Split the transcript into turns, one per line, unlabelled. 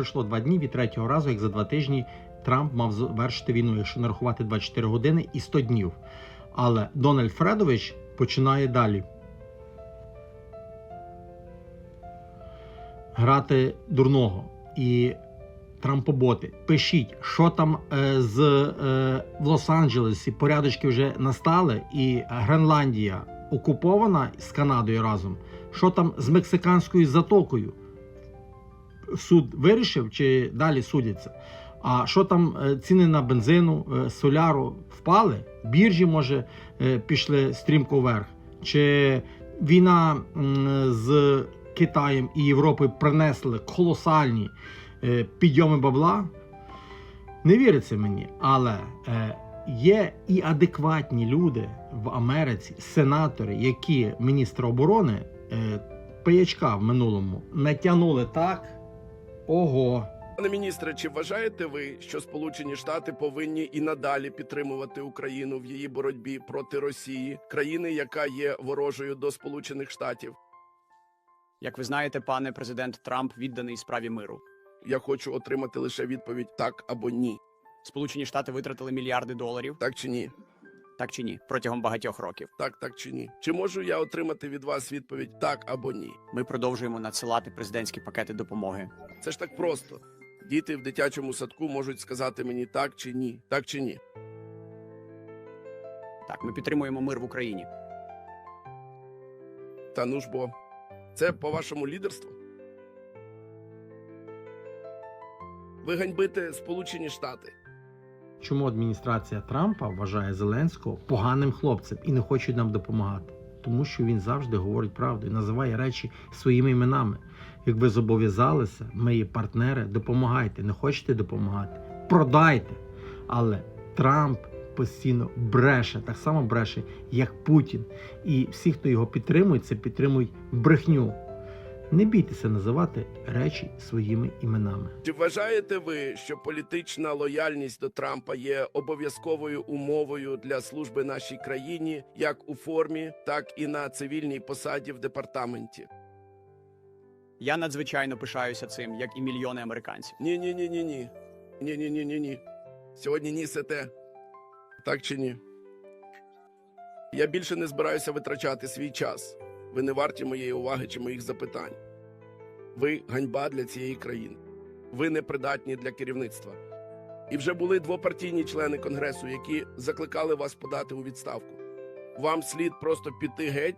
пройшло два дні від третього разу, як за два тижні Трамп мав завершити війну, якщо нарахувати 24 години і 100 днів. Але Дональд Фредович починає далі. Грати дурного і Трампоботи. Пишіть, що там е, з е, в Лос-Анджелесі порядочки вже настали, і Гренландія окупована з Канадою разом. Що там з мексиканською затокою? Суд вирішив чи далі судяться? А що там е, ціни на бензину, е, соляру впали? Біржі, може, е, пішли стрімко вверх? Чи війна з Китаєм і Європою принесли колосальні підйоми бабла? Не віриться мені, але є і адекватні люди в Америці, сенатори, які міністра оборони паячка в минулому натягнули так. Ого.
Пане міністре, чи вважаєте ви, що Сполучені Штати повинні і надалі підтримувати Україну в її боротьбі проти Росії, країни, яка є ворожою до Сполучених Штатів?
Як ви знаєте, пане президент Трамп відданий справі миру.
Я хочу отримати лише відповідь так або ні,
Сполучені Штати витратили мільярди доларів,
так чи ні,
так чи ні, протягом багатьох років.
так, так чи ні. Чи можу я отримати від вас відповідь так або ні?
Ми продовжуємо надсилати президентські пакети допомоги.
Це ж так просто. Діти в дитячому садку можуть сказати мені так чи ні, так чи ні.
Так, ми підтримуємо мир в Україні.
Та ну ж бо це по вашому лідерству? Ви ганьбите Сполучені Штати.
Чому адміністрація Трампа вважає Зеленського поганим хлопцем і не хоче нам допомагати? Тому що він завжди говорить правду і називає речі своїми іменами. Як ви зобов'язалися, ми є партнери, допомагайте. Не хочете допомагати? Продайте. Але Трамп постійно бреше, так само бреше, як Путін. І всі, хто його підтримують, це підтримують брехню. Не бійтеся називати речі своїми іменами.
Чи вважаєте ви, що політична лояльність до Трампа є обов'язковою умовою для служби нашій країні як у формі, так і на цивільній посаді в департаменті?
Я надзвичайно пишаюся цим, як і мільйони американців.
Ні, ні, ні, ні, ні. Ні, ні, ні, ні, ні. Сьогодні нісете. Так чи ні? Я більше не збираюся витрачати свій час. Ви не варті моєї уваги чи моїх запитань. Ви ганьба для цієї країни. Ви непридатні для керівництва. І вже були двопартійні члени конгресу, які закликали вас подати у відставку. Вам слід просто піти геть